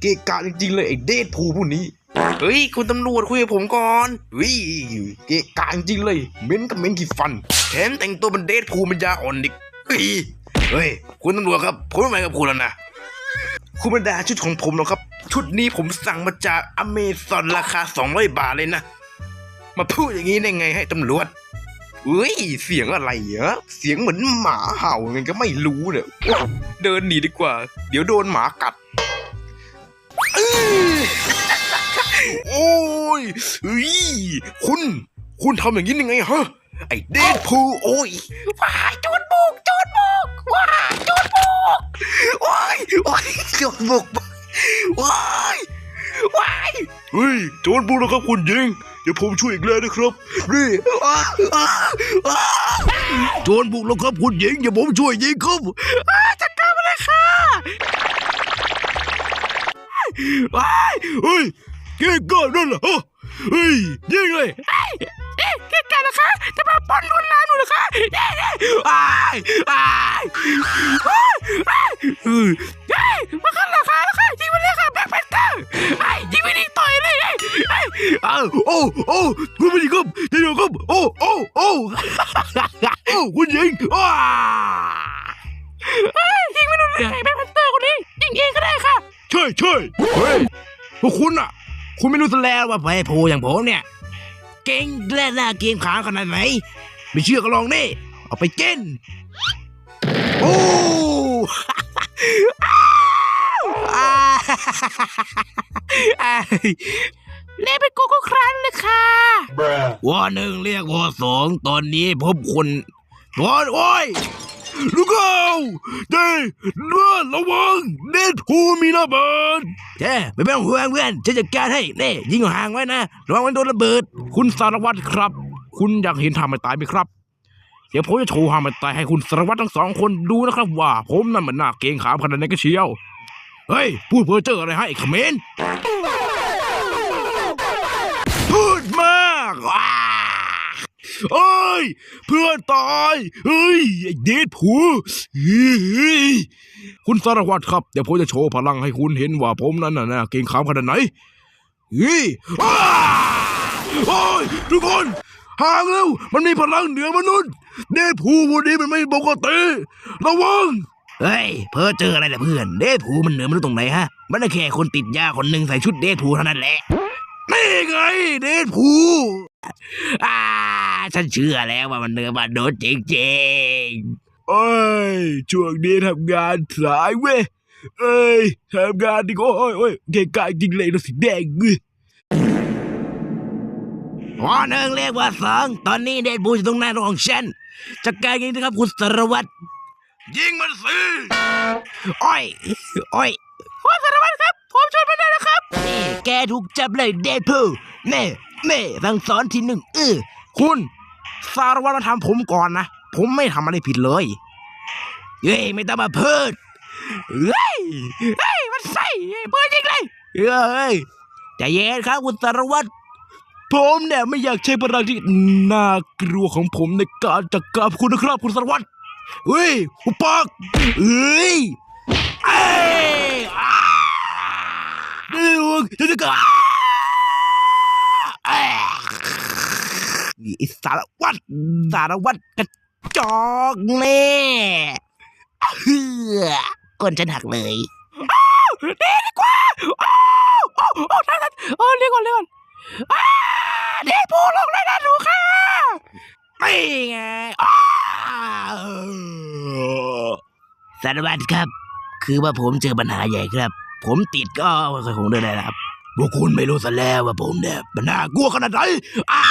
เกะกะจริงๆเลยไอ้เดทพูผู้นี้เฮ้ยคุณตำรวจคุยกับผมก่อนวิเกะกะจริงๆเลยเหม้นกับเหม้นกี่ฟันแถมแต่งตัวเป็นเดทพูมันยาอ่อนดิเฮ้ยเฮ้ยคุณตำรวจครับผมไม่ไปกับคุณแล้วนะคุณบรรดาชุดของผมหรอกครับ ชุดนี้ผมสั่งมาจากอเมซอนราคา 200 บาทเลยนะ มาพูดอย่างนี้ได้ไงให้ตำรวจเฮ้ย เสียงอะไรเหรอเสียงเหมือนหมาเห่าไงก็ไม่รู้เนี่ยโอ๊ยเดินหนีดีกว่า เดี๋ยวโดนหมากัดอื้อ โอ้ยเฮ้ยคุณ คุณทำอย่างนี้ยังไงฮะ ไอ้เดดพูลโอ้ยว้ายโจรบุกโจรบุกว้ายโจรบุกโอ้ยโอ้ยโดนบุกว้ายว้ายเฮ้ยโจรบุกแล้วครับคุณยิงเดี๋ยวผมช่วยอีกแล้วนะครับนี่อ้าอ้าอ้าโจรบุกแล้วครับคุณยิงเดี๋ยวผมช่วยยิงครับ ว้ายเฮ้ยเก่งก่อนนั่นเหรอฮะเฮ้ยยิงเลยเอ๊ะเกิดการนะคะจะมาปล้นลวนลามหนูเหรอคะเอ๊ะเอ๊ะอ้ายอ้ายเฮ้ยเฮ้ยเฮ้ยเฮ้ยมาขึ้นราคาแล้วค่ะยิงมาเลยค่ะแบ็คแพนเตอร์ไอ้ยิงไม่ดีต่อยเลยเอ้ยเอ้ยอ้าวโอ้โอ้คุณผู้หญิงครับเดี๋ยวครับโอ้โอ้โอ้โอ้คุณยิงอ้าเฮ้ยยิงไม่โดนเลยไอ้แบ็คแพนเตอร์คนนี้ยิงเองก็ได้ค่ะ ใช่ใช่เฮ้ยพวกคุณอะ คุณไม่รู้ซะแล้วว่าไพโพอย่างผมเนี่ย เก่งและน่าเกรงขาขนาดไหน ไม่เชื่อก็ลองนี่เอาไปเก้นโอ้เล่เป็นโกโก้ครั้นเลยค่ะวอหนึ่งเรียกวอสองตอนนี้พบคนวอโอ้ย ลูกเอาเด้เลือนระวังเด็ดผูมีระเบิดแช่ไม่ต้องห่วงเพื่อนฉันจัดการให้เน่ยิงห่างไว้นะระวังมันโดนระเบิด คุณสารวัตรครับ คุณอยากเห็นทางมันตายไหมครับ เดี๋ยวผมจะโชว์ทางมันตายให้คุณสารวัตรทั้งสองคนดูนะครับว่า ผมนั่นมันน่าเกงขามขนาดไหนกันเชียว เฮ้ยพูดเพ้อเจ้ออะไรให้ไอ้เขมร เอ้ย เพื่อนตายเฮ้ยไอ้เดดผูเฮ้ยคุณสารวัตรครับ เดี๋ยวผมจะโชว์พลังให้คุณเห็นว่าผมนั้นน่ะนะเก่งขามขนาดไหนเฮ้ยอ้าโอ้ยทุกคนห่างเร็วมันมีพลังเหนือมนุษย์เดดผูวันนี้มันไม่ปกติระวังเฮ้ย เพ้อเจออะไรล่ะเพื่อน เดทพูมันเหนือมนุษย์ตรงไหนฮะ มันก็แค่คนติดยาคนหนึ่งใส่ชุดเดทพูเท่านั้นแหละ นี่ไง เดดผู อ่าฉันเชื่อแล้วว่ามันเหนือมนุษย์จริงเอ้ย ช่วงนี้ทำงานสายเว้ย เอ้ยทำงานดีกว่าโอ้ยโอ้ยเก่งกาจริงเลยนะสีแดงเว้ยๆวอหนึ่งเรียกว่าสองตอนนี้เดทพูอยู่ตรงหน้าของฉันจัดการเองนะครับคุณสารวัตรยิงมันสิอ้อยอ้อยคุณสารวัตรครับ ผมช่วยมันได้แล้วครับ นี่แกถูกจับเลยเดทพูแม่ แม่สั่งสอนทีหนึ่งเออคุณสารวัตรมาทำผมก่อนนะ ผมไม่ทำอะไรผิดเลย เฮ้ย ไม่ต้องมาเพิดเฮ้ย เฮ้ย มันใส่เพิดจริงเลย เฮ้ยใจเย็นครับคุณสารวัตรผมเนี่ยไม่อยากใช้พลังที่น่ากลัวของผมในการจัดการคุณนะครับคุณสารวัตรเฮ้ยหุบปากเฮ้ยเอ้ยอ้านี่วงจะจะกา เอ้ย ไอ้สารวัตรสารวัตรกระจอกแน่เฮือก้นฉันหักเลยดีดีกว่าอ้าวโอ้โอ้ท่านท่านโอ้เรียกก่อนเรียกก่อนอ้าเดชพูลงเลยนะหนูค่ะนี่ไงอ้าวสารวัตรครับ คือว่าผมเจอปัญหาใหญ่ครับ ผมติดก็คงเดินได้แล้วครับพวกคุณไม่รู้ซะแล้วว่าผมเนี่ยมันน่ากลัวขนาดไหนอ้า